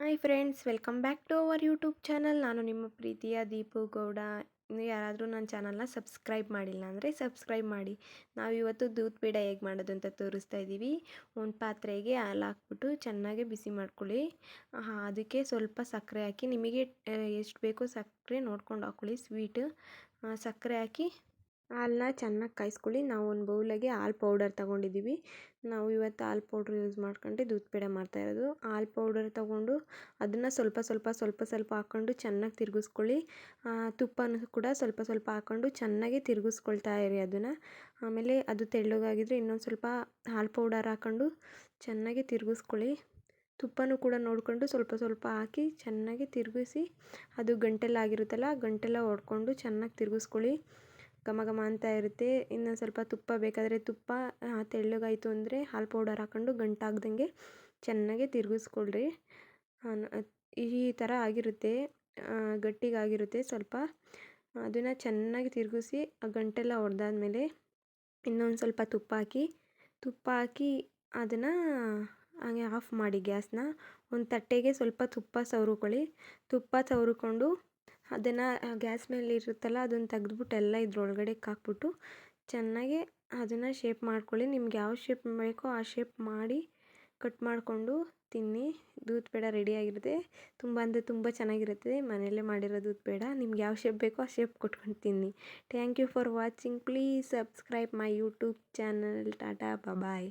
Hi friends, welcome back to our YouTube channel. ನಾನು ನಿಮ್ಮ ಪ್ರೀತಿಯ ದೀಪು ಗೌಡ. ಇನ್ನು ಯಾರಾದರೂ ನನ್ನ ಚಾನಲ್ನ ಸಬ್ಸ್ಕ್ರೈಬ್ ಮಾಡಿಲ್ಲ ಅಂದರೆ ಸಬ್ಸ್ಕ್ರೈಬ್ ಮಾಡಿ. ನಾವು ಇವತ್ತು ದೂದ್ ಪೇಡ ಹೇಗೆ ಮಾಡೋದು ಅಂತ ತೋರಿಸ್ತಾ ಇದ್ದೀವಿ. ಒಂದು ಪಾತ್ರೆಗೆ ಹಾಲು ಹಾಕ್ಬಿಟ್ಟು ಚೆನ್ನಾಗಿ ಬಿಸಿ ಮಾಡ್ಕೊಳ್ಳಿ. ಅದಕ್ಕೆ ಸ್ವಲ್ಪ ಸಕ್ಕರೆ ಹಾಕಿ, ನಿಮಗೆ ಎಷ್ಟು ಬೇಕೋ ಸಕ್ಕರೆ ನೋಡ್ಕೊಂಡು ಹಾಕ್ಕೊಳ್ಳಿ ಸ್ವೀಟ್. ಸಕ್ಕರೆ ಹಾಕಿ ಹಾಲನ್ನ ಚೆನ್ನಾಗಿ ಕಾಯಿಸ್ಕೊಳ್ಳಿ. ನಾವು ಒಂದು ಬೌಲಿಗೆ ಹಾಲು ಪೌಡರ್ ತಗೊಂಡಿದ್ದೀವಿ. ನಾವು ಇವತ್ತು ಹಾಲು ಪೌಡ್ರ್ ಯೂಸ್ ಮಾಡ್ಕೊಂಡು ದೂದ್ ಪೇಡ ಮಾಡ್ತಾಯಿರೋದು ಹಾಲು ಪೌಡರ್ ತಗೊಂಡು ಅದನ್ನು ಸ್ವಲ್ಪ ಸ್ವಲ್ಪ ಸ್ವಲ್ಪ ಸ್ವಲ್ಪ ಹಾಕ್ಕೊಂಡು ಚೆನ್ನಾಗಿ ತಿರುಗಿಸ್ಕೊಳ್ಳಿ. ತುಪ್ಪನೂ ಕೂಡ ಸ್ವಲ್ಪ ಸ್ವಲ್ಪ ಹಾಕ್ಕೊಂಡು ಚೆನ್ನಾಗಿ ತಿರುಗಿಸ್ಕೊಳ್ತಾ ಇರಿ ಅದನ್ನು. ಆಮೇಲೆ ಅದು ತೆಳ್ಳಗಾಗಿದ್ದರೆ ಇನ್ನೊಂದು ಸ್ವಲ್ಪ ಹಾಲು ಪೌಡರ್ ಹಾಕ್ಕೊಂಡು ಚೆನ್ನಾಗಿ ತಿರುಗಿಸ್ಕೊಳ್ಳಿ. ತುಪ್ಪನೂ ಕೂಡ ನೋಡಿಕೊಂಡು ಸ್ವಲ್ಪ ಸ್ವಲ್ಪ ಹಾಕಿ ಚೆನ್ನಾಗಿ ತಿರುಗಿಸಿ ಅದು ಗಂಟೆಲ್ಲ ಆಗಿರುತ್ತಲ್ಲ ಗಂಟೆಲ್ಲ ಹೊಡ್ಕೊಂಡು ಚೆನ್ನಾಗಿ ತಿರುಗಿಸ್ಕೊಳ್ಳಿ. ಘಮ ಘಮ ಅಂತ ಇರುತ್ತೆ. ಇನ್ನೊಂದು ಸ್ವಲ್ಪ ತುಪ್ಪ ಬೇಕಾದರೆ ತುಪ್ಪ ತೆಳ್ಳಗಾಯಿತು ಅಂದರೆ ಹಾಲು ಪೌಡರ್ ಹಾಕ್ಕೊಂಡು ಗಂಟಾಗ್ದಂಗೆ ಚೆನ್ನಾಗಿ ತಿರುಗಿಸ್ಕೊಳ್ರಿ. ಈ ಥರ ಆಗಿರುತ್ತೆ. ಗಟ್ಟಿಗಾಗಿರುತ್ತೆ ಸ್ವಲ್ಪ. ಅದನ್ನು ಚೆನ್ನಾಗಿ ತಿರುಗಿಸಿ ಆ ಗಂಟೆಲ್ಲ ಒಡೆದಾದ್ಮೇಲೆ ಇನ್ನೊಂದು ಸ್ವಲ್ಪ ತುಪ್ಪ ಹಾಕಿ ತುಪ್ಪ ಹಾಕಿ ಅದನ್ನು ಹಾಗೆ ಆಫ್ ಮಾಡಿ ಗ್ಯಾಸ್ನ. ಒಂದು ತಟ್ಟೆಗೆ ಸ್ವಲ್ಪ ತುಪ್ಪ ಸವರುಕೊಳ್ಳಿ. ತುಪ್ಪ ಸವರ್ಕೊಂಡು ಅದನ್ನು ಗ್ಯಾಸ್ ಮೇಲೆ ಇರುತ್ತಲ್ಲ, ಅದನ್ನು ತೆಗೆದ್ಬಿಟ್ಟು ಎಲ್ಲ ಇದ್ರೊಳಗಡೆ ಹಾಕ್ಬಿಟ್ಟು ಚೆನ್ನಾಗಿ ಅದನ್ನು ಶೇಪ್ ಮಾಡ್ಕೊಳ್ಳಿ. ನಿಮ್ಗೆ ಯಾವ ಶೇಪ್ ಬೇಕೋ ಆ ಶೇಪ್ ಮಾಡಿ ಕಟ್ ಮಾಡಿಕೊಂಡು ತಿನ್ನಿ. ದೂದ್ ಪೇಡ ರೆಡಿಯಾಗಿರುತ್ತೆ ತುಂಬ ಅಂದರೆ ತುಂಬ ಚೆನ್ನಾಗಿರುತ್ತೆ. ಮನೆಯಲ್ಲೇ ಮಾಡಿರೋ ದೂದ್ ಪೇಡ. ನಿಮ್ಗೆ ಯಾವ ಶೇಪ್ ಬೇಕೋ ಆ ಶೇಪ್ ಕೊಟ್ಕೊಂಡು ತಿನ್ನಿ. Thank you for watching. Please subscribe my YouTube channel. Tata bye